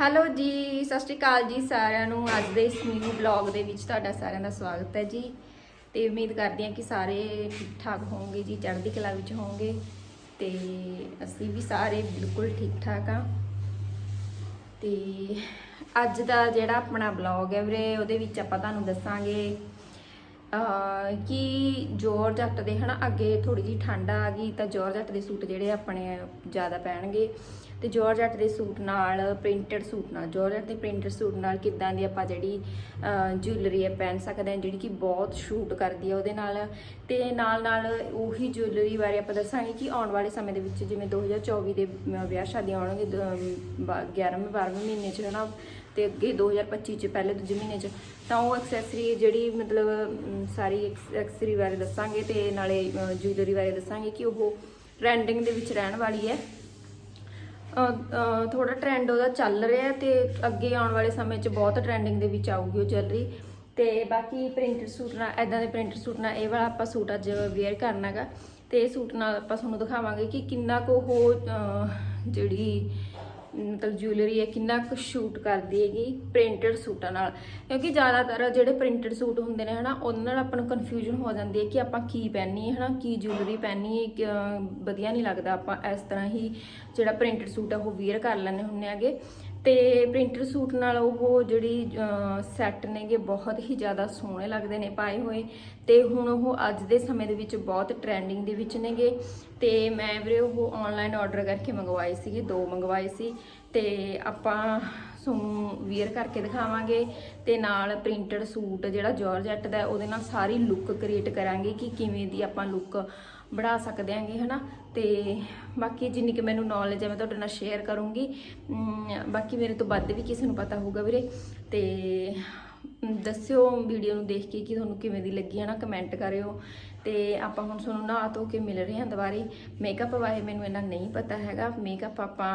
Hello ਜੀ, ਸਤਿ ਸ਼੍ਰੀ ਅਕਾਲ ਜੀ ਸਾਰਿਆਂ ਨੂੰ। ਅੱਜ ਦੇ ਇਸ ਨਿਊ ਬਲੌਗ ਦੇ ਵਿੱਚ ਤੁਹਾਡਾ ਸਾਰਿਆਂ ਦਾ ਸਵਾਗਤ ਹੈ ਜੀ। ਤੇ ਉਮੀਦ ਕਰਦੀ ਹਾਂ ਕਿ ਸਾਰੇ ਠੀਕ ਠਾਕ ਹੋਵੋਗੇ ਜੀ, ਚੜ੍ਹਦੀ ਕਲਾ ਵਿੱਚ ਹੋਵੋਗੇ ਤੇ ਅਸੀਂ ਵੀ ਸਾਰੇ ਬਿਲਕੁਲ ਠੀਕ ਠਾਕ ਆ ਤੇ ਅੱਜ ਦਾ ਜਿਹੜਾ ਆਪਣਾ ਬਲੌਗ ਹੈ ਵੀਰੇ, ਉਹਦੇ ਵਿੱਚ ਆਪਾਂ ਤੁਹਾਨੂੰ ਦੱਸਾਂਗੇ ਕਿ ਜੋਰ ਜੱਟ ਦੇ ਹਨਾ, ਅੱਗੇ ਥੋੜੀ ਜੀ ਠੰਡ ਆ ਗਈ ਤਾਂ ਜੋਰ ਜੱਟ ਦੇ ਸੂਟ ਜਿਹੜੇ ਆਪਣੇ ਜ਼ਿਆਦਾ ਪੈਣਗੇ। ਤੇ ਜੋਰਜੱਟ ਦੇ ਸੂਟ ਨਾਲ ਪ੍ਰਿੰਟਡ ਸੂਟ ਨਾਲ ਜੋਰਜੱਟ ਦੇ ਪ੍ਰਿੰਟਡ ਸੂਟ ਨਾਲ ਕਿੱਦਾਂ ਦੀ ਆਪਾਂ ਜਿਹੜੀ ਜੁਐਲਰੀ ਹੈ, ਪਹਿਨ ਸਕਦੇ ਹਾਂ, ਜਿਹੜੀ ਕਿ ਬਹੁਤ ਸ਼ੂਟ ਕਰਦੀ ਹੈ ਉਹਦੇ ਨਾਲ। ਤੇ ਨਾਲ ਨਾਲ ਉਹੀ ਜੁਐਲਰੀ ਬਾਰੇ ਆਪਾਂ ਦੱਸਾਂਗੇ ਕਿ ਆਉਣ ਵਾਲੇ ਸਮੇਂ ਦੇ ਵਿੱਚ ਜਿਵੇਂ 2024 ਦੇ ਵਿਆਹ ਸ਼ਾਦੀਆਂ ਆਉਣਗੇ 11ਵੇਂ 12ਵੇਂ ਮਹੀਨੇ 'ਚ ਹਨਾ ਤੇ ਅੱਗੇ 2025 ਚ, ਪਹਿਲੇ ਦੂਜੇ ਮਹੀਨੇ ਚ। ਤਾਂ ਉਹ ਐਕਸੈਸਰੀ ਜਿਹੜੀ ਮਤਲਬ ਸਾਰੀ ਐਕਸੈਸਰੀ ਬਾਰੇ ਦੱਸਾਂਗੇ ਤੇ ਨਾਲੇ ਜੁਐਲਰੀ ਬਾਰੇ ਦੱਸਾਂਗੇ ਕਿ ਉਹ ਟ੍ਰੈਂਡਿੰਗ ਦੇ ਵਿੱਚ ਰਹਿਣ ਵਾਲੀ ਹੈ। ਥੋੜਾ ਟ੍ਰੈਂਡ ਉਹਦਾ ਚੱਲ ਰਿਹਾ ਹੈ ਤੇ ਅੱਗੇ ਆਉਣ ਵਾਲੇ ਸਮੇਂ 'ਚ ਬਹੁਤ ਟ੍ਰੈਂਡਿੰਗ ਦੇ ਵਿੱਚ ਆਊਗੀ ਉਹ ਜੁਐਲਰੀ ਤੇ ਬਾਕੀ ਪ੍ਰਿੰਟਡ ਸੂਟ ਨਾਲ ਐਦਾਂ ਦੇ ਪ੍ਰਿੰਟਡ ਸੂਟ ਨਾਲ ਇਹ ਵਾਲਾ ਆਪਾਂ ਸੂਟ ਅੱਜ ਵੇਅਰ ਕਰਨਾਗਾ। ਤੇ ਇਹ ਸੂਟ ਨਾਲ ਆਪਾਂ ਤੁਹਾਨੂੰ ਦਿਖਾਵਾਂਗੇ ਕਿ ਕਿੰਨਾ ਕੁ ਉਹ ਜਿਹੜੀ ਮਤਲਬ ਜੁਐਲਰੀ ਹੈ ਕਿੰਨਾ ਕੁ ਸ਼ੂਟ ਕਰਦੀ ਹੈਗੀ ਪ੍ਰਿੰਟਡ ਸੂਟਾਂ ਨਾਲ। ਕਿਉਂਕਿ ਜ਼ਿਆਦਾਤਰ ਜਿਹੜੇ ਪ੍ਰਿੰਟਡ ਸੂਟ ਹੁੰਦੇ ਨੇ ਹਨਾ ਉਹਨਾਂ ਨਾਲ ਆਪਾਂ ਨੂੰ ਕਨਫਿਊਜ਼ਨ ਹੋ ਜਾਂਦੀ ਹੈ ਕਿ ਆਪਾਂ ਕੀ ਪਹਿਨੀ ਹੈ ਹਨਾ ਕੀ ਜੁਐਲਰੀ ਪਹਿਨੀ ਹੈ ਕਿ, ਵਧੀਆ ਨਹੀਂ ਲੱਗਦਾ। ਆਪਾਂ ਇਸ ਤਰ੍ਹਾਂ ਹੀ ਜਿਹੜਾ ਪ੍ਰਿੰਟਡ ਸੂਟ ਆ ਉਹ ਵੇਅਰ ਕਰ ਲੈਂਦੇ ਹੁੰਦੇ ਆਗੇ ਤੇ ਪ੍ਰਿੰਟਡ ਸੂਟ ਨਾਲ ਉਹ ਜਿਹੜੀ ਸੈੱਟ ਨੇਗੇ ਬਹੁਤ ਹੀ ਜ਼ਿਆਦਾ ਸੋਹਣੇ ਲੱਗਦੇ ਨੇ ਪਾਏ ਹੋਏ। ਤੇ ਹੁਣ ਉਹ ਅੱਜ ਦੇ ਸਮੇਂ ਦੇ ਵਿੱਚ ਬਹੁਤ ਟ੍ਰੈਂਡਿੰਗ ਦੇ ਵਿੱਚ ਨੇਗੇ। ਤੇ ਮੈਂ ਵੀਰੇ ਉਹ ਆਨਲਾਈਨ ਆਰਡਰ ਕਰਕੇ ਮੰਗਵਾਏ ਸੀਗੇ, ਦੋ ਮੰਗਵਾਏ ਸੀ। ਤੇ ਆਪਾਂ ਤੁਹਾਨੂੰ ਵੀਅਰ ਕਰਕੇ ਦਿਖਾਵਾਂਗੇ। ਤੇ ਨਾਲ ਪ੍ਰਿੰਟਡ ਸੂਟ ਜਿਹੜਾ ਜਾਰਜੈਟ ਦਾ ਉਹਦੇ ਨਾਲ ਸਾਰੀ ਲੁੱਕ ਕ੍ਰੀਏਟ ਕਰਾਂਗੇ ਕਿ ਕਿਵੇਂ ਦੀ ਆਪਾਂ ਲੁੱਕ ਬਣਾ ਸਕਦੇ ਆਂਗੇ ਹਨਾ? ਤੇ ਬਾਕੀ ਜਿੰਨੀ ਕਿ ਮੈਨੂੰ ਨੌਲੇਜ ਹੈ, ਮੈਂ ਤੁਹਾਡੇ ਨਾਲ ਸ਼ੇਅਰ ਕਰੂੰਗੀ। ਬਾਕੀ ਮੇਰੇ ਤੋਂ ਵੱਧ ਵੀ ਕਿਸੇ ਨੂੰ ਪਤਾ ਹੋਊਗਾ ਵੀਰੇ। ਤੇ ਦੱਸਿਓ ਵੀਡੀਓ ਨੂੰ ਦੇਖ ਕੇ ਕਿ ਤੁਹਾਨੂੰ ਕਿਵੇਂ ਦੀ ਲੱਗੀ ਹੈ ਨਾ ਕਮੈਂਟ ਕਰਿਓ। ਤੇ ਆਪਾਂ ਹੁਣ ਤੁਹਾਨੂੰ ਨਹਾ ਧੋ ਕੇ ਮਿਲ ਰਹੇ ਹਾਂ ਦੁਬਾਰੇ। ਮੇਕਅਪ ਬਾਰੇ ਮੈਨੂੰ ਇਹਨਾਂ ਨਹੀਂ ਪਤਾ ਹੈਗਾ। ਮੇਕਅਪ ਆਪਾਂ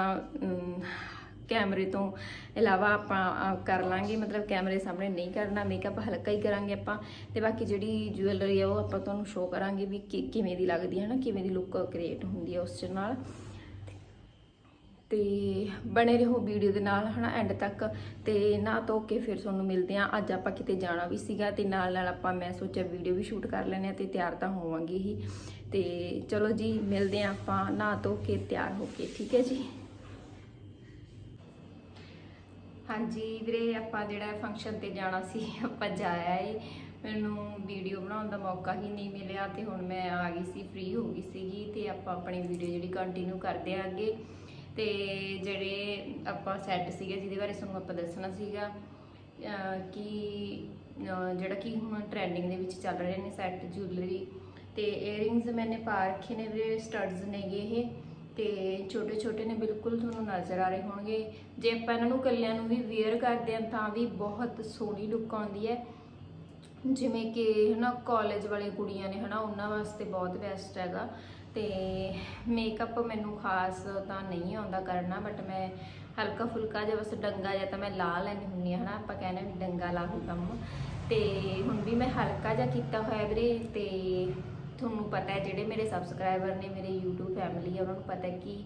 ਕੈਮਰੇ ਤੋਂ ਇਲਾਵਾ ਆਪਾਂ ਕਰ ਲਾਂਗੇ, ਮਤਲਬ ਕੈਮਰੇ ਸਾਹਮਣੇ ਨਹੀਂ ਕਰਨਾ ਮੇਕਅਪ ਹਲਕਾ ਹੀ ਕਰਾਂਗੇ ਆਪਾਂ ਤੇ ਬਾਕੀ ਜਿਹੜੀ ਜੁਐਲਰੀ ਆ ਉਹ ਆਪਾਂ ਤੁਹਾਨੂੰ ਸ਼ੋਅ ਕਰਾਂਗੇ ਵੀ ਕਿ- ਕਿਵੇਂ ਦੀ ਲੱਗਦੀ ਹੈ ਨਾ ਕਿਵੇਂ ਦੀ ਲੁੱਕ ਕ੍ਰੀਏਟ ਹੁੰਦੀ ਹੈ ਉਸ ਨਾਲ। ਤੇ ਬਣੇ ਰਹੋ ਵੀਡੀਓ ਦੇ ਨਾਲ, ਹਨਾ ਐਂਡ ਤੱਕ। ਤੇ ਨਾ ਧੋ ਕੇ ਫਿਰ ਤੁਹਾਨੂੰ ਮਿਲਦੇ ਆ ਅੱਜ ਆਪਾਂ ਕਿਤੇ ਜਾਣਾ ਵੀ ਸੀਗਾ ਤੇ ਨਾਲ ਨਾਲ ਆਪਾਂ, ਮੈਂ ਸੋਚਿਆ ਵੀਡੀਓ ਵੀ ਸ਼ੂਟ ਕਰ ਲੈਣੇ ਆ ਤੇ ਤਿਆਰ ਤਾਂ ਹੋਵਾਂਗੇ ਹੀ। ਤੇ ਚਲੋ ਜੀ, ਮਿਲਦੇ ਆ ਆਪਾਂ। ਨਾ ਧੋ ਕੇ ਤਿਆਰ ਹੋ ਕੇ ਠੀਕ ਹੈ ਜੀ? ਹਾਂਜੀ ਵੀਰੇ, ਆਪਾਂ ਜਿਹੜਾ ਫੰਕਸ਼ਨ ਤੇ ਜਾਣਾ ਸੀ, ਆਪਾਂ ਜਾਇਆ ਏ। ਮੈਨੂੰ ਵੀਡੀਓ ਬਣਾਉਣ ਦਾ ਮੌਕਾ ਹੀ ਨਹੀਂ ਮਿਲਿਆ ਤੇ ਹੁਣ ਮੈਂ ਆ ਗਈ ਸੀ ਫ੍ਰੀ ਹੋ ਗਈ ਸੀਗੀ ਤੇ ਆਪਾਂ ਆਪਣੀ ਵੀਡੀਓ ਜਿਹੜੀ ਕੰਟੀਨਿਊ ਕਰਦੇ ਆ ਅੱਗੇ। ਤੇ ਜਿਹੜੇ ਆਪਾਂ ਸੈੱਟ ਸੀਗੇ, ਜਿਹਦੇ ਬਾਰੇ ਤੁਹਾਨੂੰ ਆਪਾਂ ਦੱਸਣਾ ਸੀਗਾ ਕਿ ਜਿਹੜਾ ਕਿ ਹੁਣ ਟ੍ਰੈਂਡਿੰਗ ਦੇ ਵਿੱਚ ਚੱਲ ਰਹੇ ਨੇ ਸੈੱਟ ਜੁਐਲਰੀ ਤੇ ਇਅਰਿੰਗਸ ਮੈਨੇ ਪਾ ਰੱਖੇ ਨੇ ਵੀਰੇ ਸਟਡਸ ਨੇਗੇ ਇਹ। ਤੇ ਛੋਟੇ ਛੋਟੇ ਨੇ ਬਿਲਕੁਲ ਤੁਹਾਨੂੰ ਨਜ਼ਰ ਆ ਰਹੇ ਹੋਣਗੇ। ਜੇ ਆਪਾਂ ਇਹਨਾਂ ਨੂੰ ਕੱਲਿਆਂ ਨੂੰ ਵੀ ਵੇਅਰ ਕਰਦੇ ਹਾਂ, ਤਾਂ ਵੀ ਬਹੁਤ ਸੋਹਣੀ ਲੁੱਕ ਆਉਂਦੀ ਹੈ। ਜਿਵੇਂ ਕਿ ਹਨਾ ਕਾਲਜ ਵਾਲੇ ਕੁੜੀਆਂ ਨੇ ਹਨਾ, ਉਹਨਾਂ ਵਾਸਤੇ ਬਹੁਤ ਬੈਸਟ ਹੈਗਾ। ਤੇ ਮੇਕਅਪ ਮੈਨੂੰ ਖਾਸ ਤਾਂ ਨਹੀਂ ਆਉਂਦਾ ਕਰਨਾ ਬਟ ਮੈਂ ਹਲਕਾ ਫੁਲਕਾ ਜਿਹਾ ਬਸ ਡੰਗਾ ਜਿਹਾ ਤਾਂ ਮੈਂ ਲਾ ਲੈਣੀ ਹੁੰਦੀ ਆ ਹਨਾ। ਆਪਾਂ ਕਹਿੰਦੇ ਵੀ ਡੰਗਾ ਲਾ ਕੰਮ। ਤੇ ਹੁਣ ਵੀ ਮੈਂ ਹਲਕਾ ਜਿਹਾ ਕੀਤਾ ਹੋਇਆ ਵੀਰੇ, ਤੇ ਤੁਹਾਨੂੰ ਪਤਾ ਹੈ, ਜਿਹੜੇ ਮੇਰੇ ਸਬਸਕ੍ਰਾਈਬਰ ਨੇ, ਮੇਰੇ YouTube ਫੈਮਿਲੀ ਆ, ਉਹਨਾਂ ਨੂੰ ਪਤਾ ਹੈ ਕਿ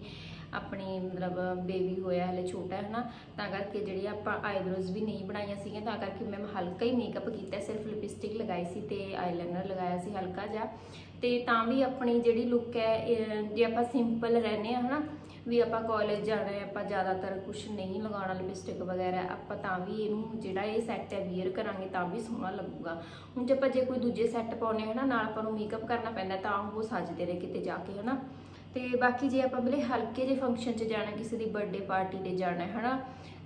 ਆਪਣੀ ਮਤਲਬ ਬੇਬੀ ਹੋਇਆ, ਹਲੇ ਛੋਟਾ ਹੈ ਨਾ, ਤਾਂ ਕਰਕੇ ਜਿਹੜੀ ਆਪਾਂ ਆਈਬ੍ਰੋਜ਼ ਵੀ ਨਹੀਂ ਬਣਾਈਆਂ ਸੀਗੀਆਂ, ਤਾਂ ਕਰਕੇ ਮੈਂ ਹਲਕਾ ਹੀ ਮੇਕਅਪ ਕੀਤਾ, ਸਿਰਫ ਲਿਪਸਟਿਕ ਲਗਾਈ ਸੀ ਤੇ ਆਈਲਾਈਨਰ ਲਗਾਇਆ ਸੀ ਹਲਕਾ ਜਿਹਾ। ਤੇ ਤਾਂ ਵੀ ਆਪਣੀ ਜਿਹੜੀ ਲੁੱਕ ਹੈ ਜੇ ਆਪਾਂ ਸਿੰਪਲ ਰਹਿੰਦੇ ਆ ਹਨਾ ਵੀ ਆਪਾਂ ਕਾਲਜ ਜਾਣਾ ਹੈ, ਆਪਾਂ ਜ਼ਿਆਦਾਤਰ ਕੁਝ ਨਹੀਂ ਲਗਾਉਣਾ ਲਿਪਸਟਿਕ ਵਗੈਰਾ, ਆਪਾਂ ਤਾਂ ਵੀ ਇਹਨੂੰ ਜਿਹੜਾ ਇਹ ਸੈੱਟ ਹੈ ਵੀਅਰ ਕਰਾਂਗੇ ਤਾਂ ਵੀ ਸੋਹਣਾ ਲੱਗੂਗਾ। ਹੁਣ ਜੇ ਆਪਾਂ ਜੇ ਕੋਈ ਦੂਜੇ ਸੈੱਟ ਪਾਉਣੇ ਹਨਾ ਨਾਲ ਆਪਾਂ ਨੂੰ ਮੇਕਅਪ ਕਰਨਾ ਪੈਂਦਾ, ਤਾਂ ਉਹ ਸੱਜਦੇ ਨੇ ਕਿਤੇ ਜਾ ਕੇ, ਹਨਾ। ਤੇ ਬਾਕੀ ਜੇ ਆਪਾਂ ਬਲੇ ਹਲਕੇ ਜਿਹੇ ਫੰਕਸ਼ਨ 'ਚ ਜਾਣਾ, ਕਿਸੇ ਦੀ ਬਰਥਡੇ ਪਾਰਟੀ ਤੇ ਜਾਣਾ ਹੈ, ਹਨਾ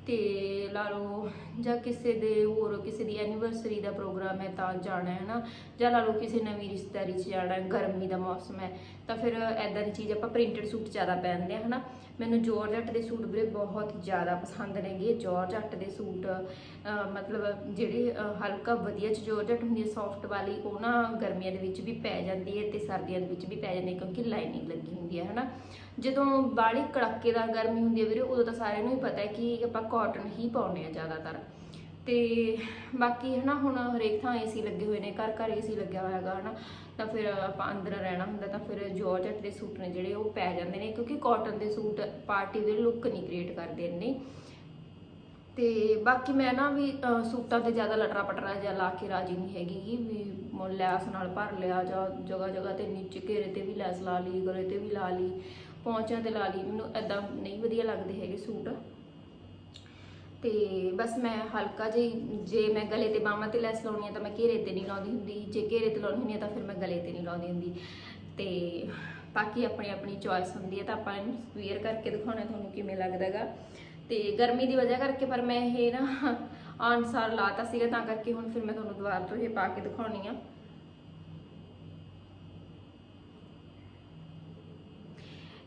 ਤੇ ਲਾ ਲਓ ਜਾਂ ਕਿਸੇ ਦੇ ਹੋਰ ਕਿਸੇ ਦੀ ਐਨੀਵਰਸਰੀ ਦਾ ਪ੍ਰੋਗਰਾਮ ਹੈ ਤਾਂ ਜਾਣਾ ਹੈ ਨਾ, ਜਾਂ ਲਾ ਲਓ ਕਿਸੇ ਨਵੀਂ ਰਿਸ਼ਤੇਦਾਰੀ 'ਚ ਜਾਣਾ ਹੈ, ਗਰਮੀ ਦਾ ਮੌਸਮ ਹੈ, ਤਾਂ ਫਿਰ ਐਦਾਂ ਦੀ ਚੀਜ਼ ਆਪਾਂ ਪ੍ਰਿੰਟਡ ਸੂਟ ਜ਼ਿਆਦਾ ਪਹਿਨਦੇ ਆ ਹਨਾ। ਮੈਨੂੰ ਜੋਰਜੱਟ ਦੇ ਸੂਟ ਵੀਰੇ ਬਹੁਤ ਜ਼ਿਆਦਾ ਪਸੰਦ ਨੇਗੇ ਜੋਰਜੱਟ ਦੇ ਸੂਟ ਮਤਲਬ ਜਿਹੜੇ ਹਲਕਾ ਵਧੀਆ ਚ ਜੋਰਜੱਟ ਹੁੰਦੀ ਹੈ ਸੌਫਟ ਵਾਲੀ, ਉਹ ਨਾ ਗਰਮੀਆਂ ਦੇ ਵਿੱਚ ਵੀ ਪੈ ਜਾਂਦੀ ਹੈ ਤੇ ਸਰਦੀਆਂ ਦੇ ਵਿੱਚ ਵੀ ਪੈ ਜਾਂਦੀ ਹੈ ਕਿਉਂਕਿ ਲਾਈਨਿੰਗ ਲੱਗੀ ਹੁੰਦੀ ਹੈ, ਹਨਾ। ਜਦੋਂ ਬਾੜੀ ਕੜਾਕੇ ਦਾ ਗਰਮੀ ਹੁੰਦੀ ਹੈ ਵੀਰੇ, ਉਦੋਂ ਤਾਂ ਸਾਰਿਆਂ ਨੂੰ ਹੀ ਪਤਾ ਹੈ ਕਿ ਆਪਾਂ ਕਾਟਨ ਹੀ ਪਾਉਂਦੇ ਆ ਜ਼ਿਆਦਾਤਰ। ਤੇ ਬਾਕੀ ਹਨਾ ਹੁਣ ਹਰੇਕ ਥਾਂ ਏਸੀ ਲੱਗੇ ਹੋਏ ਨੇ, ਘਰ ਘਰ ਏਸੀ ਲੱਗਿਆ ਹੋਇਆ ਹੈਗਾ ਹਨਾ, ਤਾਂ ਫਿਰ ਆਪਾਂ ਅੰਦਰ ਰਹਿਣਾ ਹੁੰਦਾ ਤਾਂ ਫਿਰ ਜਾਰਜਟ ਦੇ ਸੂਟ ਨੇ ਜਿਹੜੇ ਉਹ ਪੈ ਜਾਂਦੇ ਨੇ, ਕਿਉਂਕਿ ਕਾਟਨ ਦੇ ਸੂਟ ਪਾਰਟੀ ਦੇ ਲੁੱਕ ਨਹੀਂ ਕ੍ਰੀਏਟ ਕਰਦੇ ਇੰਨੇ। ਤੇ ਬਾਕੀ ਮੈਂ ਨਾ ਵੀ ਸੂਟਾਂ ਤੇ ਜ਼ਿਆਦਾ ਲਟਰਾ ਪਟਰਾ ਜਿਹਾ ਲਾ ਕੇ ਰਾਜੀ ਨਹੀਂ ਹੈਗੀ ਵੀ ਲੈਸ ਨਾਲ ਭਰ ਲਿਆ ਜਾਂ ਜਗ੍ਹਾ ਜਗ੍ਹਾ ਤੇ ਨੀਚੇ ਘੇਰੇ ਤੇ ਵੀ ਲੈਸ ਲਾ ਲਈ, ਗਲੇ ਤੇ ਵੀ ਲਾ ਲਈ, ਪੌਂਚਿਆਂ ਤੇ ਲਾ ਲਈ, ਮੈਨੂੰ ਐਦਾਂ ਨਹੀਂ ਵਧੀਆ ਲੱਗਦੇ ਹੈਗੇ ਸੂਟ। ਤੇ ਬਸ ਮੈਂ ਹਲਕਾ ਜਿਹੀ ਜੇ ਮੈਂ ਗਲੇ ਤੇ ਬਾਹਾਂ ਤੇ ਲੈਸ ਲਾਉਣੀ ਆ ਤਾਂ ਮੈਂ ਘੇਰੇ ਤੇ ਨਹੀਂ ਲਾਉਂਦੀ ਹੁੰਦੀ। ਜੇ ਘੇਰੇ ਤੇ ਲਾਉਣੀ ਹੁੰਦੀ ਆ ਤਾਂ ਫਿਰ ਮੈਂ ਗਲੇ ਤੇ ਨਹੀਂ ਲਾਉਂਦੀ ਹੁੰਦੀ। ਤੇ ਬਾਕੀ ਆਪਣੀ ਆਪਣੀ ਚੋਇਸ ਹੁੰਦੀ ਹੈ ਤਾਂ ਆਪਾਂ ਇਹਨੂੰ ਵੇਅਰ ਕਰਕੇ ਦਿਖਾਉਣਾ ਤੁਹਾਨੂੰ ਕਿਵੇਂ ਲੱਗਦਾਗਾ। ਤੇ ਗਰਮੀ ਦੀ ਵਜ੍ਹਾ ਕਰਕੇ ਪਰ ਮੈਂ ਇਹ ਨਾ ਅਨਸਾਰ ਲਾਤਾ ਸੀਗਾ ਤਾਂ ਕਰਕੇ ਹੁਣ ਫਿਰ ਮੈਂ ਤੁਹਾਨੂੰ ਦੁਬਾਰਾ ਤੋਂ ਇਹ ਪਾ ਕੇ ਦਿਖਾਉਣੀ ਆ।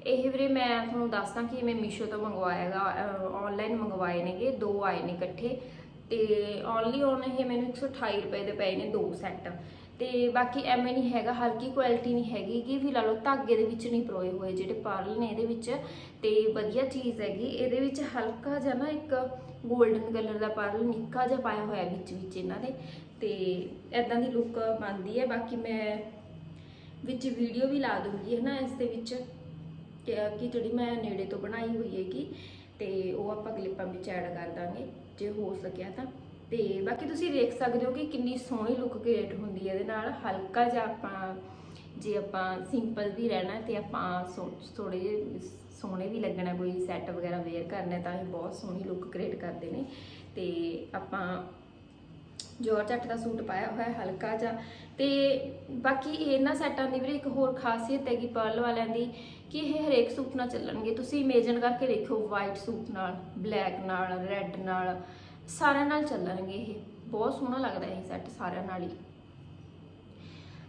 ਇਹ ਵੀਰੇ ਮੈਂ ਤੁਹਾਨੂੰ ਦੱਸਦਾ ਕਿ ਮੈਂ ਮੀਸ਼ੋ ਤੋਂ ਮੰਗਵਾਇਆਗਾ ਆਨਲਾਈਨ ਮੰਗਵਾਏ ਨੇਗੇ, ਦੋ ਆਏ ਨੇ ਇਕੱਠੇ। ਤੇ ਓਨਲੀ ਔਨ ਇਹ ਮੈਨੂੰ 128 ਰੁਪਏ ਦੇ ਪਏ ਨੇ, ਦੋ ਸੈੱਟ ਤੇ ਬਾਕੀ ਐਵੇਂ ਨਹੀਂ ਹੈਗਾ, ਹਲਕੀ ਕੁਆਲਿਟੀ ਨਹੀਂ ਹੈਗੀ ਕਿ ਵੀ ਲਾ ਲਓ ਧਾਗੇ ਦੇ ਵਿੱਚ ਨਹੀਂ ਪਰੋਏ ਹੋਏ ਜਿਹੜੇ ਪਾਰਲ ਨੇ ਇਹਦੇ ਵਿੱਚ। ਤੇ ਵਧੀਆ ਚੀਜ਼ ਹੈਗੀ, ਇਹਦੇ ਵਿੱਚ ਹਲਕਾ ਜਿਹਾ ਨਾ ਇੱਕ 골ਡਨ ਕਲਰ ਦਾ ਪਾਰਲ ਨਿੱਕਾ ਜਿਹਾ ਪਾਇਆ ਹੋਇਆ ਵਿੱਚ ਵਿੱਚ ਇਹਨਾਂ ਦੇ। ਤੇ ਐਦਾਂ ਦੀ ਲੁੱਕ ਬਣਦੀ ਹੈ। ਬਾਕੀ ਮੈਂ ਵਿੱਚ ਵੀਡੀਓ ਵੀ ਲਾ ਦੂੰਗੀ ਹੈ ਨਾ ਇਸ ਦੇ ਵਿੱਚ। ਕਿ ਜਿਹੜੀ ਮੈਂ ਨੇੜੇ ਤੋਂ ਬਣਾਈ ਹੋਈ ਹੈਗੀ, ਤੇ ਉਹ ਆਪਾਂ ਕਲਿੱਪਾਂ ਵਿੱਚ ਐਡ ਕਰ ਦਾਂਗੇ, ਜੇ ਹੋ ਸਕਿਆ ਤਾਂ। ਤੇ ਬਾਕੀ ਤੁਸੀਂ ਦੇਖ ਸਕਦੇ ਹੋ ਕਿ ਕਿੰਨੀ ਸੋਹਣੀ ਲੁੱਕ ਕ੍ਰੀਏਟ ਹੁੰਦੀ ਹੈ ਇਹਦੇ ਨਾਲ। ਹਲਕਾ ਜਿਹਾ ਆਪਾਂ, ਜੇ ਆਪਾਂ ਸਿੰਪਲ ਵੀ ਰਹਿਣਾ ਤੇ ਆਪਾਂ ਥੋੜੇ ਜਿਹੇ ਸੋਹਣੇ ਵੀ ਲੱਗਣਾ, ਕੋਈ ਸੈੱਟ ਵਗੈਰਾ ਵੇਅਰ ਕਰਨਾ ਤਾਂ ਇਹ ਬਹੁਤ ਸੋਹਣੀ ਲੁੱਕ ਕ੍ਰੀਏਟ ਕਰਦੇ ਨੇ। ਤੇ ਆਪਾਂ ਜੋਰ ਜੱਟ ਦਾ ਸੂਟ ਪਾਇਆ ਹੋਇਆ ਹਲਕਾ ਜਿਹਾ। ਤੇ ਬਾਕੀ ਇਹਨਾਂ ਸੈਟਾਂ ਦੀ ਵੀ ਇੱਕ ਹੋਰ ਖਾਸੀਅਤ ਹੈਗੀ ਪਰਲ ਵਾਲਿਆਂ ਦੀ ਕਿ ਇਹ ਹਰੇਕ ਸੂਟ ਨਾਲ ਚੱਲਣਗੇ। ਤੁਸੀਂ ਇਮੇਜਿਨ ਕਰਕੇ ਦੇਖੋ ਵਾਈਟ ਸੂਟ ਨਾਲ ਬਲੈਕ ਨਾਲ ਰੈੱਡ ਨਾਲ, ਸਾਰਿਆਂ ਨਾਲ ਚੱਲਣਗੇ ਇਹ। ਬਹੁਤ ਸੋਹਣਾ ਲੱਗਦਾ ਇਹ ਸੈੱਟ ਸਾਰਿਆਂ ਨਾਲ ਹੀ।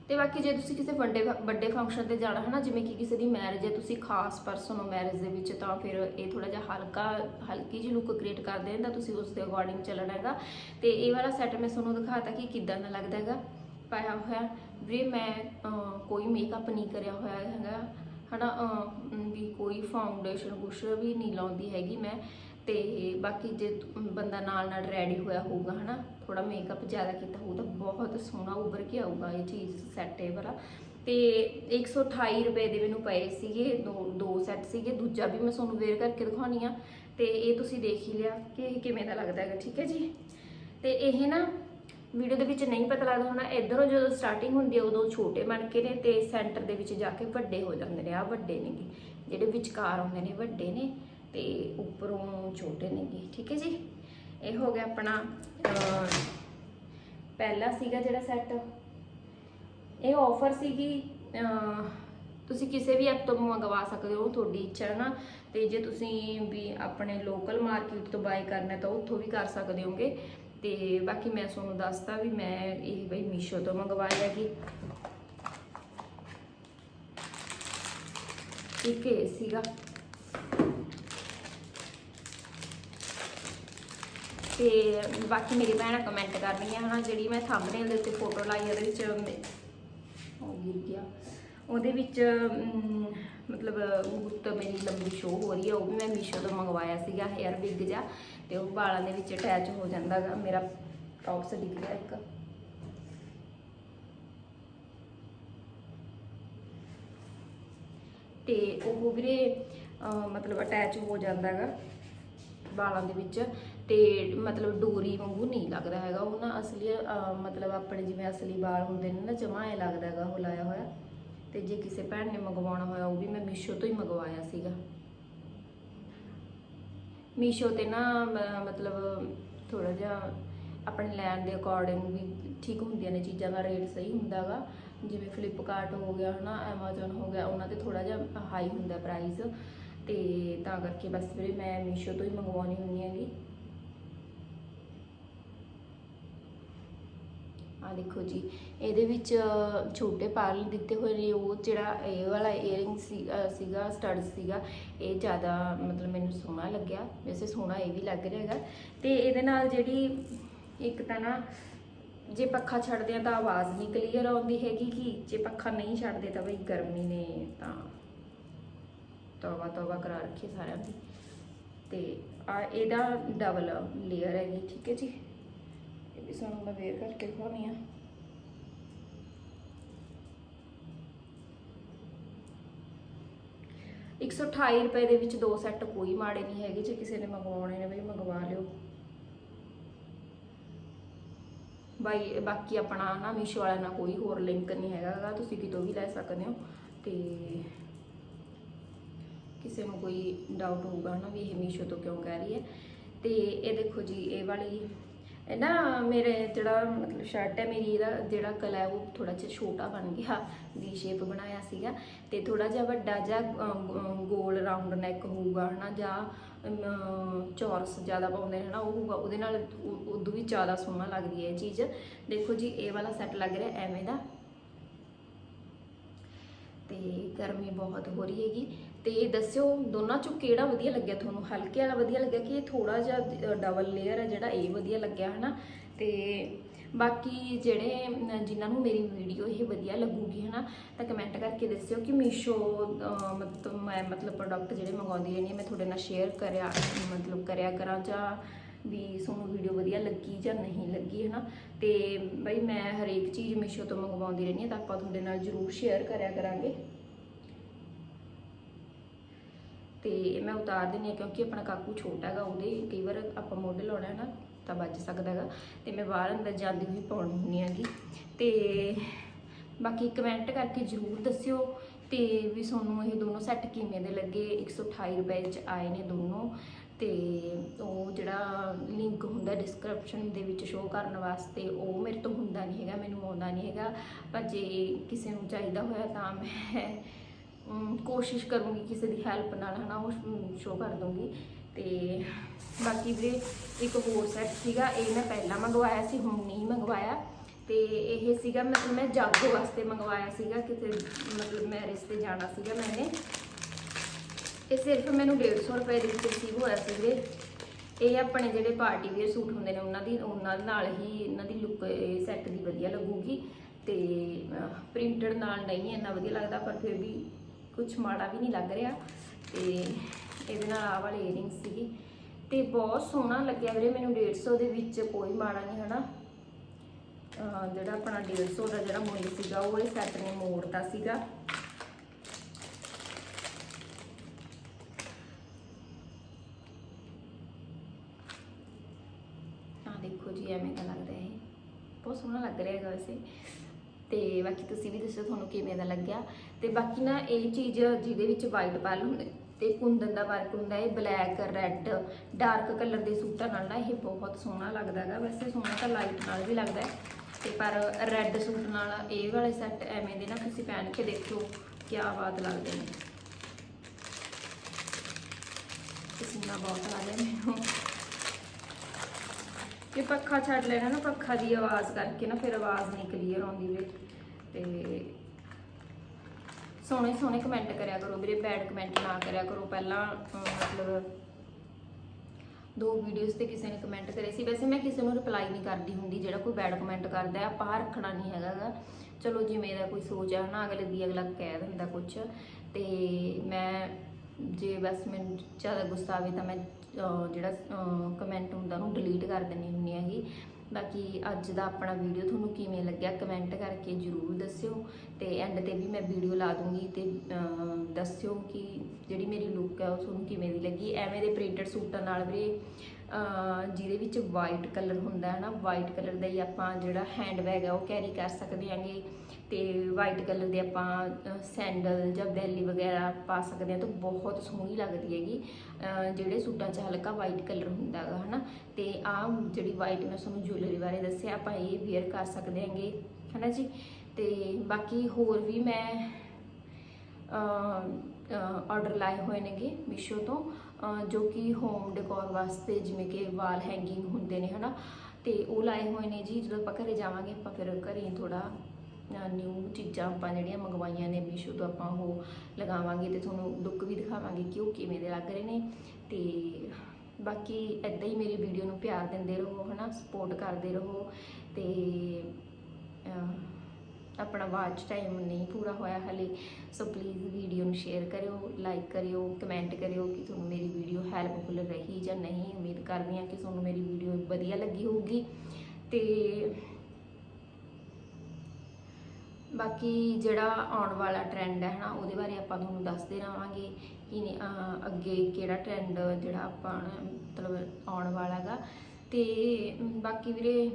ਤੇ ਬਾਕੀ ਜੇ ਤੁਸੀਂ ਕਿਸੇ ਵੱਡੇ ਵੱਡੇ ਫੰਕਸ਼ਨ ਤੇ ਜਾਣਾ ਹੈ ਨਾ ਜਿਵੇਂ ਕਿ ਕਿਸੇ ਦੀ ਮੈਰਿਜ ਹੈ ਤੁਸੀਂ ਖਾਸ ਪਰਸਨ ਹੋ ਮੈਰਿਜ ਦੇ ਵਿੱਚ ਤਾਂ ਫਿਰ ਇਹ ਥੋੜਾ ਜਿਹਾ ਹਲਕਾ ਹਲਕੀ ਜਿਹੀ ਲੁੱਕ ਕ੍ਰੀਏਟ ਕਰਦੇ ਨੇ ਤਾਂ ਤੁਸੀਂ ਉਸ ਦੇ ਅਕੋਰਡਿੰਗ ਚੱਲਣਾ ਹੈਗਾ। ਤੇ ਇਹ ਵਾਲਾ ਸੈੱਟ ਮੈਂ ਤੁਹਾਨੂੰ ਦਿਖਾਤਾ ਕਿ ਕਿੱਦਾਂ ਦਾ ਲੱਗਦਾ ਹੈਗਾ। ਪਾਇਆ ਹੋਇਆ ਵੀ ਮੈਂ ਕੋਈ ਮੇਕਅਪ ਨਹੀਂ ਕਰਿਆ ਹੋਇਆ ਹੈਗਾ। ਹਨਾ ਅਹ, ਵੀ ਕੋਈ ਫਾਊਂਡੇਸ਼ਨ ਕੁਛ ਵੀ ਨਹੀਂ ਲਾਉਂਦੀ ਹੈਗੀ ਮੈਂ। ਤੇ ਬਾਕੀ ਜੇ ਬੰਦਾ ਨਾਲ ਨਾਲ ਰੈਡੀ ਹੋਇਆ ਹੋਊਗਾ, ਹਨਾ ਥੋੜਾ ਮੇਕਅਪ ਜ਼ਿਆਦਾ ਕੀਤਾ ਹੋਊ ਤਾਂ ਬਹੁਤ ਸੋਹਣਾ ਉੱਭਰ ਕੇ ਆਊਗਾ ਇਹ ਚੀਜ਼ ਸੈੱਟ ਇਹ ਵਾਲਾ। ਤੇ 128 ਰੁਪਏ ਦੇ ਮੈਨੂੰ ਪਏ ਸੀਗੇ, ਦੋ ਦੋ ਸੈੱਟ ਸੀਗੇ, ਦੂਜਾ ਵੀ ਮੈਂ ਤੁਹਾਨੂੰ ਵੇਅਰ ਕਰਕੇ ਦਿਖਾਉਣੀ ਆ। ਤੇ ਇਹ ਤੁਸੀਂ ਦੇਖ ਹੀ ਲਿਆ ਕਿ ਇਹ ਕਿਵੇਂ ਦਾ ਲੱਗਦਾ ਹੈਗਾ, ਠੀਕ ਹੈ ਜੀ? ਤੇ ਇਹ ਨਾ ਵੀਡੀਓ ਦੇ ਵਿੱਚ ਨਹੀਂ ਪਤਾ ਲੱਗਦਾ ਹੋਣਾ, ਇਧਰੋਂ ਜਦੋਂ ਸਟਾਰਟਿੰਗ ਹੁੰਦੀ ਹੈ ਉਦੋਂ ਛੋਟੇ ਬਣ ਕੇ ਨੇ ਤੇ ਸੈਂਟਰ ਦੇ ਵਿੱਚ ਜਾ ਕੇ ਵੱਡੇ ਹੋ ਜਾਂਦੇ ਨੇ ਆ ਵੱਡੇ ਨੇਗੇ, ਜਿਹੜੇ ਵਿਚਕਾਰ ਹੁੰਦੇ ਨੇ, ਵੱਡੇ ਨੇ। ਤੇ ਉੱਪਰੋਂ ਛੋਟੇ ਨੇਗੇ, ਠੀਕ ਹੈ ਜੀ? ਇਹ ਹੋ ਗਿਆ ਆਪਣਾ ਪਹਿਲਾ ਸੀਗਾ ਜਿਹੜਾ ਸੈੱਟ ਇਹ ਆਫਰ ਸੀਗੀ ਤੁਸੀਂ ਕਿਸੇ ਵੀ ਐਪ ਤੋਂ ਮੰਗਵਾ ਸਕਦੇ ਹੋ ਤੁਹਾਡੀ ਇੱਛਾ ਹੈ ਨਾ। ਤੇ ਜੇ ਤੁਸੀਂ ਵੀ ਆਪਣੇ ਲੋਕਲ ਮਾਰਕੀਟ ਤੋਂ ਬਾਈ ਕਰਨਾ ਤਾਂ ਉੱਥੋਂ ਵੀ ਕਰ ਸਕਦੇ ਹੋਗੇ। ਤੇ ਬਾਕੀ ਮੈਂ ਤੁਹਾਨੂੰ ਦੱਸਦਾ ਵੀ ਮੈਂ ਇਹ ਬਈ ਮੀਸ਼ੋ ਤੋਂ ਮੰਗਵਾਇਆ ਹੈਗੀ ਠੀਕ ਹੈ ਸੀਗਾ। ਤੇ ਬਾਕੀ ਮੇਰੀ ਭੈਣਾਂ ਕਮੈਂਟ ਕਰ ਰਹੀਆਂ ਹਨਾ, ਜਿਹੜੀ ਮੈਂ ਥੰਬਨੇਲ ਦੇ ਉੱਤੇ ਫੋਟੋ ਲਾਈ, ਉਹਦੇ ਵਿੱਚ ਉਹ ਗਿਰ ਗਿਆ। ਉਹਦੇ ਵਿੱਚ ਮਤਲਬ ਗੁੱਤ ਮੇਰੀ ਲੰਬੀ ਸ਼ੋ ਹੋ ਰਹੀ ਹੈ ਉਹ ਵੀ ਮੈਂ ਮੀਸ਼ੋ ਤੋਂ ਮੰਗਵਾਇਆ ਸੀਗਾ ਹੇਅਰ ਵਿਗ ਜਾ ਤੇ ਉਹ ਵਾਲਾਂ ਦੇ ਵਿੱਚ ਅਟੈਚ ਹੋ ਜਾਂਦਾਗਾ ਮੇਰਾ ਟੌਪਸ ਡਿੱਗ ਗਿਆ ਇੱਕ। ਤੇ ਉਹ ਵੀਰੇ ਮਤਲਬ ਅਟੈਚ ਹੋ ਜਾਂਦਾਗਾ ਵਾਲਾਂ ਦੇ ਵਿੱਚ ਤੇ ਮਤਲਬ ਡੋਰੀ ਵਾਂਗੂ ਨਹੀਂ ਲੱਗਦਾ ਹੈਗਾ। ਉਹ ਨਾ ਅਸਲੀ ਮਤਲਬ ਆਪਣੇ ਜਿਵੇਂ ਅਸਲੀ ਵਾਲ ਹੁੰਦੇ ਨੇ ਨਾ, ਜਮਾ ਐ ਲੱਗਦਾ ਹੈਗਾ ਉਹ ਲਾਇਆ ਹੋਇਆ। ਤੇ ਜੇ ਕਿਸੇ ਭੈਣ ਨੇ ਮੰਗਵਾਉਣਾ ਹੋਇਆ, ਉਹ ਵੀ ਮੈਂ ਮੀਸ਼ੋ ਤੋਂ ਹੀ ਮੰਗਵਾਇਆ ਸੀਗਾ। ਮੀਸ਼ੋ ਤੇ ਨਾ ਮਤਲਬ ਥੋੜਾ ਜਿਹਾ ਆਪਣੇ ਲੈਣ ਦੇ ਅਕੋਰਡਿੰਗ ਵੀ ਠੀਕ ਹੁੰਦੀਆਂ ਨੇ ਚੀਜ਼ਾਂ ਦਾ ਰੇਟ ਸਹੀ ਹੁੰਦਾਗਾ ਜਿਵੇਂ ਫਲਿੱਪਕਾਰਟ ਹੋ ਗਿਆ, ਹਨਾ, Amazon ਹੋ ਗਿਆ, ਉਹਨਾਂ ਤੇ ਥੋੜਾ ਜਿਹਾ ਹਾਈ ਹੁੰਦਾ ਪ੍ਰਾਈਸ ਤੇ ਤਾਂ ਕਰਕੇ ਬਸ ਵੀਰੇ ਮੈਂ ਮੀਸ਼ੋ ਤੋਂ ਹੀ ਮੰਗਵਾਉਣੀ ਹੁੰਦੀ ਹੈਗੀ। ਆ ਦੇਖੋ ਜੀ, ਇਹਦੇ ਵਿੱਚ ਛੋਟੇ ਪਾਰਲ ਦਿੱਤੇ ਹੋਏ ਨੇ, ਉਹ ਜਿਹੜਾ ਇਹ ਵਾਲਾ ਏਅਰਿੰਗ ਸੀ ਸੀਗਾ ਸਟੱਡ ਸੀਗਾ, ਇਹ ਜ਼ਿਆਦਾ ਮਤਲਬ ਮੈਨੂੰ ਸੋਹਣਾ ਲੱਗਿਆ। ਵੈਸੇ ਸੋਹਣਾ ਇਹ ਵੀ ਲੱਗ ਰਿਹਾ ਹੈਗਾ। ਤੇ ਇਹਦੇ ਨਾਲ ਜਿਹੜੀ ਇੱਕ ਤਾਂ ਨਾ, ਜੇ ਪੱਖਾ ਛੱਡਦੇ ਆ ਤਾਂ ਆਵਾਜ਼ ਨਹੀਂ ਕਲੀਅਰ ਆਉਂਦੀ ਹੈਗੀ ਕਿ ਜੇ ਪੱਖਾ ਨਹੀਂ ਛੱਡਦੇ ਤਾਂ ਬਈ ਗਰਮੀ ਨੇ ਤਾਂ ਤੌਬਾ ਤੌਬਾ ਕਰਾ ਰੱਖੀ ਸਾਰਿਆਂ ਦੀ। ਤੇ ਆ ਇਹਦਾ ਡਬਲ ਲੇਅਰ ਹੈਗੀ, ਠੀਕ ਹੈ ਜੀ? ਇਹ ਵੀ ਸਾਨੂੰ ਮੈਂ ਵੇਅਰ ਕਰਕੇ ਦਿਖਾਉਣੀ ਆ। ਇੱਕ 128 ਰੁਪਏ ਦੇ ਵਿੱਚ ਦੋ ਸੈੱਟ ਕੋਈ ਮਾੜੇ ਨਹੀਂ ਹੈਗੇ, ਜੇ ਕਿਸੇ ਨੇ ਮੰਗਵਾਉਣੇ ਨੇ ਵੀ ਮੰਗਵਾ ਲਿਓ। ਬਾਈ, ਬਾਕੀ ਆਪਣਾ ਨਾ ਮੀਸ਼ੋ ਵਾਲਾ ਨਾ ਕੋਈ ਹੋਰ ਲਿੰਕ ਨਹੀਂ ਹੈਗਾ ਤੁਸੀਂ ਕਿਤੋਂ ਵੀ ਲੈ ਸਕਦੇ ਹੋ। ਤੇ ਕਿਸੇ ਨੂੰ ਕੋਈ ਡਾਊਟ ਹੋਊਗਾ ਨਾ ਵੀ ਇਹ ਮੀਸ਼ੋ ਤੋਂ ਕਿਉਂ ਕਹਿ ਰਹੀ ਹੈ। ਤੇ ਇਹ ਦੇਖੋ ਜੀ ਇਹ ਵਾਲੀ ਇਹ ਨਾ ਮੇਰੇ ਜਿਹੜਾ ਮਤਲਬ ਸ਼ਰਟ ਹੈ ਮੇਰੀ ਇਹਦਾ ਜਿਹੜਾ ਕਲਾ ਹੈ ਉਹ ਥੋੜਾ ਜਿਹਾ ਛੋਟਾ ਬਣ ਗਿਆ ਵੀ ਸ਼ੇਪ ਬਣਾਇਆ ਸੀਗਾ। ਤੇ ਥੋੜਾ ਜਿਹਾ ਵੱਡਾ ਜਿਹਾ ਗੋਲ ਰਾਉਂਡ ਨੈਕ ਹੋਊਗਾ ਹਨਾ ਜਾਂ ਅਮ, ਚੌਰਸ ਜ਼ਿਆਦਾ ਪਾਉਂਦੇ ਨੇ ਨਾ ਉਹ ਹੋਊਗਾ। ਉਹਦੇ ਨਾਲ ਉਦੋਂ ਵੀ ਜ਼ਿਆਦਾ ਸੋਹਣਾ ਲੱਗਦੀ ਹੈ ਇਹ ਚੀਜ਼। ਦੇਖੋ ਜੀ ਇਹ ਵਾਲਾ ਸੈੱਟ ਲੱਗ ਰਿਹਾ ਐਵੇਂ ਦਾ। ਤੇ ਗਰਮੀ ਬਹੁਤ ਹੋ ਰਹੀ ਹੈਗੀ। ਤੇ ਦੱਸਿਓ ਦੋਨਾਂ ਚੋਂ ਕਿਹੜਾ ਵਧੀਆ ਲੱਗਿਆ ਤੁਹਾਨੂੰ? ਹਲਕੇ ਵਾਲਾ ਵਧੀਆ ਲੱਗਿਆ ਕਿ ਇਹ ਥੋੜਾ ਜਿਹਾ ਡਬਲ ਲੇਅਰ ਹੈ ਜਿਹੜਾ ਇਹ ਵਧੀਆ ਲੱਗਿਆ ਹਨਾ? ਤੇ ਬਾਕੀ ਜਿਹੜੇ ਅਮ, ਜਿਨ੍ਹਾਂ ਨੂੰ ਮੇਰੀ ਵੀਡੀਓ ਇਹ ਵਧੀਆ ਲੱਗੂਗੀ ਹਨਾ ਤਾਂ ਕਮੈਂਟ ਕਰਕੇ ਦੱਸਿਓ ਕਿ ਮੀਸ਼ੋ ਅਹ, ਮਤਲਬ ਮੈਂ ਮਤਲਬ ਪ੍ਰੋਡਕਟ ਜਿਹੜੇ ਮੰਗਾਉਂਦੀ ਰਹਿੰਦੀ ਹਾਂ ਮੈਂ ਤੁਹਾਡੇ ਨਾਲ ਸ਼ੇਅਰ ਕਰਿਆ ਮਤਲਬ ਕਰਿਆ ਕਰਾਂ ਜਾਂ ਵੀ ਤੁਹਾਨੂੰ ਵੀਡੀਓ ਵਧੀਆ ਲੱਗੀ ਜਾਂ ਨਹੀਂ ਲੱਗੀ ਹੈ ਨਾ ਤੇ ਬਈ ਮੈਂ ਹਰੇਕ ਚੀਜ਼ ਮੀਸ਼ੋ ਤੋਂ ਮੰਗਵਾਉਂਦੀ ਰਹਿੰਦੀ ਹਾਂ ਤਾਂ ਆਪਾਂ ਤੁਹਾਡੇ ਨਾਲ ਜ਼ਰੂਰ ਸ਼ੇਅਰ ਕਰਿਆ ਕਰਾਂਗੇ। ਤੇ ਮੈਂ ਉਤਾਰ ਦਿੰਦੀ ਹਾਂ ਕਿਉਂਕਿ ਆਪਣਾ ਕਾਕੂ ਛੋਟਾ ਹੈਗਾ, ਉਹਦੇ ਕਈ ਵਾਰ ਆਪਾਂ ਮੋਢੇ ਲਾਉਣਾ ਹੈ ਨਾ, ਤਾਂ ਵੱਜ ਸਕਦਾ ਹੈਗਾ। ਤੇ ਮੈਂ ਬਾਹਰ ਅੰਦਰ ਜਾਂਦੀ ਹੋਈ ਪਾਉਣੀ ਹੁੰਦੀ ਹੈਗੀ। ਤੇ ਬਾਕੀ ਕਮੈਂਟ ਕਰਕੇ ਜ਼ਰੂਰ ਦੱਸਿਓ ਤੇ ਵੀ ਤੁਹਾਨੂੰ ਇਹ ਦੋਨੋਂ ਸੈੱਟ ਕਿਵੇਂ ਦੇ ਲੱਗੇ? 128 ਰੁਪਏ ਚ ਆਏ ਨੇ ਦੋਨੋਂ। ਤੇ ਉਹ ਜਿਹੜਾ ਲਿੰਕ ਹੁੰਦਾ ਡਿਸਕ੍ਰਿਪਸ਼ਨ ਦੇ ਵਿੱਚ ਸ਼ੋਅ ਕਰਨ ਵਾਸਤੇ, ਉਹ ਮੇਰੇ ਤੋਂ ਹੁੰਦਾ ਨਹੀਂ ਹੈਗਾ, ਮੈਨੂੰ ਆਉਂਦਾ ਨਹੀਂ ਹੈਗਾ। ਪਰ ਜੇ ਕਿਸੇ ਨੂੰ ਚਾਹੀਦਾ ਹੋਇਆ ਤਾਂ ਮੈਂ ਕੋਸ਼ਿਸ਼ ਕਰੂੰਗੀ ਕਿਸੇ ਦੀ ਹੈਲਪ ਨਾਲ, ਹਨਾ, ਉਹ ਸ਼ੋਅ ਕਰ ਦੂੰਗੀ ਤੇ ਬਾਕੀ ਵੀਰੇ, ਇੱਕ ਹੋਰ ਸੈੱਟ ਸੀਗਾ, ਇਹ ਮੈਂ ਪਹਿਲਾਂ ਮੰਗਵਾਇਆ ਸੀ, ਹੁਣ ਨਹੀਂ ਮੰਗਵਾਇਆ। ਤੇ ਇਹ ਸੀਗਾ, ਮਤਲਬ ਮੈਂ ਜਾਗੋ ਵਾਸਤੇ ਮੰਗਵਾਇਆ ਸੀਗਾ, ਕਿਤੇ, ਮਤਲਬ ਮੈਰਿਜ ਤੇ ਜਾਣਾ ਸੀਗਾ ਮੈਨੇ। ਇਹ ਸਿਰਫ ਮੈਨੂੰ 150 ਰੁਪਏ ਦੇ ਵਿੱਚ ਰਿਸੀਵ ਹੋਇਆ ਸੀ ਵੀਰੇ। ਇਹ ਆਪਣੇ ਜਿਹੜੇ ਪਾਰਟੀ ਵੇਅਰ ਸੂਟ ਹੁੰਦੇ ਨੇ, ਉਹਨਾਂ ਦੀ, ਉਹਨਾਂ ਨਾਲ ਹੀ ਇਹਨਾਂ ਦੀ ਲੁੱਕ ਸੈੱਟ ਦੀ ਵਧੀਆ ਲੱਗੂਗੀ। ਤੇ ਪ੍ਰਿੰਟਡ ਨਾਲ ਨਹੀਂ, ਇੰਨਾ ਵਧੀਆ ਲੱਗਦਾ, ਪਰ ਫਿਰ ਵੀ ਕੁਝ ਮਾੜਾ ਵੀ ਨਹੀਂ ਲੱਗ ਰਿਹਾ ਤੇ ਇਹਦੇ ਨਾਲ ਆਹ ਵਾਲੇ ਏਅਰਿੰਗ ਸੀਗੇ ਤੇ ਬਹੁਤ ਸੋਹਣਾ ਲੱਗਿਆ ਵੀਰੇ, ਮੈਨੂੰ 150 ਦੇ ਵਿੱਚ ਕੋਈ ਮਾੜਾ ਨਹੀਂ, ਹਨਾ? ਅਹ ਜਿਹੜਾ ਆਪਣਾ 150 ਦਾ ਜਿਹੜਾ ਮੁੱਲ ਸੀਗਾ, ਉਹ ਇਹ ਸੈੱਟ ਨੇ ਮੋੜਤਾ ਸੀਗਾ। ਆ ਦੇਖੋ ਜੀ, ਐਵੇਂ ਦਾ ਲੱਗਦਾ ਹੈ ਇਹ। ਬਹੁਤ ਸੋਹਣਾ ਲੱਗ ਰਿਹਾ ਹੈਗਾ ਵੈਸੇ। ਤੇ ਬਾਕੀ ਤੁਸੀਂ ਵੀ ਦੱਸੋ ਤੁਹਾਨੂੰ ਕਿਵੇਂ ਦਾ ਲੱਗਿਆ। ਤੇ ਬਾਕੀ ਨਾ ਇਹ ਚੀਜ਼ ਜਿਹਦੇ ਵਿੱਚ ਵਾਈਟ ਪਰਲ ਹੁੰਦੇ ਤੇ ਕੁੰਦਨ ਦਾ ਵਰਕ ਹੁੰਦਾ ਹੈ ਬਲੈਕ ਰੈੱਡ ਡਾਰਕ ਕਲਰ ਦੇ ਸੂਟਾਂ ਨਾਲ ਨਾ ਇਹ ਬਹੁਤ ਸੋਹਣਾ ਲੱਗਦਾ ਹੈਗਾ। ਵੈਸੇ ਸੋਹਣਾ ਤਾਂ ਲਾਈਟ ਨਾਲ ਵੀ ਲੱਗਦਾ ਹੈ, ਤੇ ਪਰ ਰੈੱਡ ਸੂਟ ਨਾਲ ਇਹ ਵਾਲੇ ਸੈੱਟ ਐਵੇਂ ਦੇ ਨਾ ਤੁਸੀਂ ਪਹਿਨ ਕੇ ਦੇਖਿਓ, ਕਿਆ ਬਾਤ ਲੱਗਦੇ ਨੇ। ਪਸੀਨਾ ਬਹੁਤ ਆ ਰਿਹਾ ਮੈਨੂੰ ਕਿ ਪੱਖਾ ਛੱਡ ਲੈਣਾ ਨਾ, ਪੱਖਾ ਦੀ ਆਵਾਜ਼ ਕਰਕੇ ਨਾ, ਫਿਰ ਆਵਾਜ਼ ਨਹੀਂ ਕਲੀਅਰ ਆਉਂਦੀ ਵੀਰੇ। ਤੇ ਸੋਹਣੇ ਸੋਹਣੇ ਕਮੈਂਟ ਕਰਿਆ ਕਰੋ ਵੀਰੇ ਬੈਡ ਕਮੈਂਟ ਨਾ ਕਰਿਆ ਕਰੋ। ਪਹਿਲਾਂ ਮਤਲਬ ਦੋ ਵੀਡੀਓਜ਼ ਤੇ ਕਿਸੇ ਨੇ ਕਮੈਂਟ ਕਰੇ ਸੀ। ਵੈਸੇ ਮੈਂ ਕਿਸੇ ਨੂੰ ਰਿਪਲਾਈ ਨਹੀਂ ਕਰਦੀ ਹੁੰਦੀ, ਜਿਹੜਾ ਕੋਈ ਬੈਡ ਕਮੈਂਟ ਕਰਦਾ ਹੈ, ਆਪਾਂ ਰੱਖਣਾ ਨਹੀਂ ਹੈਗਾ ਗਾ। ਚਲੋ, ਜਿਵੇਂ ਦਾ ਕੋਈ ਸੋਚ ਆ ਨਾ ਅਗਲੇ ਦੀ ਅਗਲਾ ਕਹਿ ਦਿੰਦਾ ਕੁਝ ਤੇ ਮੈਂ, ਜੇ ਬਸ ਮੈਨੂੰ ਜ਼ਿਆਦਾ ਗੁੱਸਾ ਆਵੇ ਤਾਂ ਮੈਂ ਜਿਹੜਾ ਕਮੈਂਟ ਹੁੰਦਾ ਉਹਨੂੰ ਡਿਲੀਟ ਕਰ ਦਿੰਦੀ ਹੁੰਦੀ ਹੈਗੀ। ਬਾਕੀ ਅੱਜ ਦਾ ਆਪਣਾ ਵੀਡੀਓ ਤੁਹਾਨੂੰ ਕਿਵੇਂ ਲੱਗਿਆ ਕਮੈਂਟ ਕਰਕੇ ਜਰੂਰ ਦੱਸਿਓ। ਤੇ ਐਂਡ ਤੇ ਵੀ ਮੈਂ ਵੀਡੀਓ ਲਾ ਦੂੰਗੀ ਤੇ ਦੱਸਿਓ ਕਿ ਜਿਹੜੀ ਮੇਰੀ ਲੁੱਕ ਹੈ ਉਹ ਤੁਹਾਨੂੰ ਕਿਵੇਂ ਦੀ ਲੱਗੀ। ਐਵੇਂ ਦੇ ਪ੍ਰਿੰਟਡ ਸੂਟਾਂ ਨਾਲ ਵੀਰੇ ਜਿਹਦੇ ਵਿੱਚ ਵਾਈਟ ਕਲਰ ਹੁੰਦਾ ਹੈ ਨਾ ਵਾਈਟ ਕਲਰ ਦਾ ਹੀ ਆਪਾਂ ਜਿਹੜਾ ਹੈਂਡ ਬੈਗ ਹੈ ਉਹ ਕੈਰੀ ਕਰ ਸਕਦੇ ਹਾਂਗੇ। ਤੇ ਵਾਈਟ ਕਲਰ ਦੇ ਆਪਾਂ ਸੈਂਡਲ ਜਾਂ ਬੈਲੀ ਵਗੈਰਾ ਪਾ ਸਕਦੇ ਹਾਂ ਤਾਂ ਬਹੁਤ ਸੋਹਣੀ ਲੱਗਦੀ ਹੈਗੀ। ਜਿਹੜੇ ਸੂਟਾਂ 'ਚ ਹਲਕਾ ਵਾਈਟ ਕਲਰ ਹੁੰਦਾ ਹੈਗਾ ਹਨਾ? ਤੇ ਆਹ ਜਿਹੜੀ ਵਾਈਟ ਮੈਂ ਤੁਹਾਨੂੰ ਜੁਐਲਰੀ ਬਾਰੇ ਦੱਸਿਆ, ਆਪਾਂ ਇਹ ਵੇਅਰ ਕਰ ਸਕਦੇ ਹਾਂਗੇ, ਹਨਾ ਜੀ? ਤੇ ਬਾਕੀ ਹੋਰ ਵੀ ਮੈਂ ਆਰਡਰ ਲਾਏ ਹੋਏ ਨੇਗੇ ਮੀਸ਼ੋ ਤੋਂ। ਜੋ ਕਿ ਹੋਮ ਡੈਕੋਰ ਵਾਸਤੇ ਜਿਵੇਂ ਕਿ ਵਾਲ ਹੈਂਗਿੰਗ ਹੁੰਦੇ ਨੇ, ਹਨਾ? ਤੇ ਉਹ ਲਾਏ ਹੋਏ ਨੇ ਜੀ। ਜਦੋਂ ਆਪਾਂ ਘਰੇ ਜਾਵਾਂਗੇ, ਆਪਾਂ ਫਿਰ ਘਰੇ ਥੋੜਾ ਨਿਊ ਚੀਜ਼ਾਂ ਆਪਾਂ ਜਿਹੜੀਆਂ ਮੰਗਵਾਈਆਂ ਨੇ ਮੀਸ਼ੋ ਤੋਂ ਆਪਾਂ ਉਹ ਲਗਾਵਾਂਗੇ ਤੇ ਤੁਹਾਨੂੰ ਲੁੱਕ ਵੀ ਦਿਖਾਵਾਂਗੇ ਕਿ ਉਹ ਕਿਵੇਂ ਦੇ ਲੱਗ ਰਹੇ ਨੇ। ਤੇ ਬਾਕੀ ਐਦਾਂ ਹੀ ਮੇਰੀ ਵੀਡੀਓ ਨੂੰ ਪਿਆਰ ਦਿੰਦੇ ਰਹੋ, ਹਨਾ ਸਪੋਰਟ ਕਰਦੇ ਰਹੋ ਤੇ, ਅਹ ਆਪਣਾ ਵਾਚ ਟਾਈਮ ਨਹੀਂ ਪੂਰਾ ਹੋਇਆ ਹਲੇ ਸੋ ਪਲੀਜ਼ ਵੀਡੀਓ ਨੂੰ ਸ਼ੇਅਰ ਕਰਿਓ ਲਾਈਕ ਕਰਿਓ ਕਮੈਂਟ ਕਰਿਓ ਕਿ ਤੁਹਾਨੂੰ ਮੇਰੀ ਵੀਡੀਓ ਹੈਲਪਫੁਲ ਰਹੀ ਜਾਂ ਨਹੀਂ। ਉਮੀਦ ਕਰਦੀ ਹਾਂ ਕਿ ਤੁਹਾਨੂੰ ਮੇਰੀ ਵੀਡੀਓ ਵਧੀਆ ਲੱਗੀ ਹੋਊਗੀ। ਤੇ ਬਾਕੀ ਜਿਹੜਾ ਆਉਣ ਵਾਲਾ ਟ੍ਰੈਂਡ ਹੈ ਹਨਾ, ਉਹਦੇ ਬਾਰੇ ਆਪਾਂ ਤੁਹਾਨੂੰ ਦੱਸਦੇ ਰਹਾਂਗੇ ਕਿ ਅੱਗੇ ਕਿਹੜਾ ਟ੍ਰੈਂਡ ਜਿਹੜਾ ਆਪਾਂ, ਮਤਲਬ ਆਉਣ ਵਾਲਾ ਗਾ ਤੇ ਬਾਕੀ ਵੀਰੇ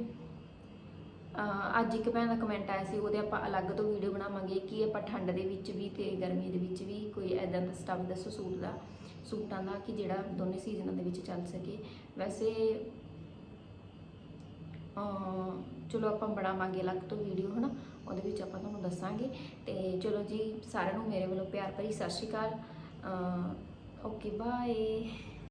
ਅੱਜ ਇੱਕ ਭੈਣ ਦਾ ਕਮੈਂਟ ਆਇਆ ਸੀ, ਉਹਦੇ ਆਪਾਂ ਅਲੱਗ ਤੋਂ ਵੀਡੀਓ ਬਣਾਵਾਂਗੇ ਕਿ ਆਪਾਂ ਠੰਡ ਦੇ ਵਿੱਚ ਵੀ ਤੇ ਗਰਮੀ ਦੇ ਵਿੱਚ ਵੀ ਕੋਈ ਐਦਾਂ ਦਾ ਸਟੱਫ ਦੱਸੋ ਸੂਟ ਦਾ, ਸੂਟਾਂ ਦਾ ਕਿ ਜਿਹੜਾ ਦੋਨੇ ਸੀਜ਼ਨਾਂ ਦੇ ਵਿੱਚ ਚੱਲ ਸਕੇ। ਵੈਸੇ ਚਲੋ ਆਪਾਂ ਬਣਾਵਾਂਗੇ ਅਲੱਗ ਤੋਂ ਵੀਡੀਓ ਹਨਾ। ਉਹਦੇ ਵਿੱਚ ਆਪਾਂ ਤੁਹਾਨੂੰ ਦੱਸਾਂਗੇ। ਤੇ ਚਲੋ ਜੀ, ਸਾਰਿਆਂ ਨੂੰ ਮੇਰੇ ਵੱਲੋਂ ਪਿਆਰ ਭਰੀ ਸਤਿ ਸ਼੍ਰੀ ਅਕਾਲ। Okay bye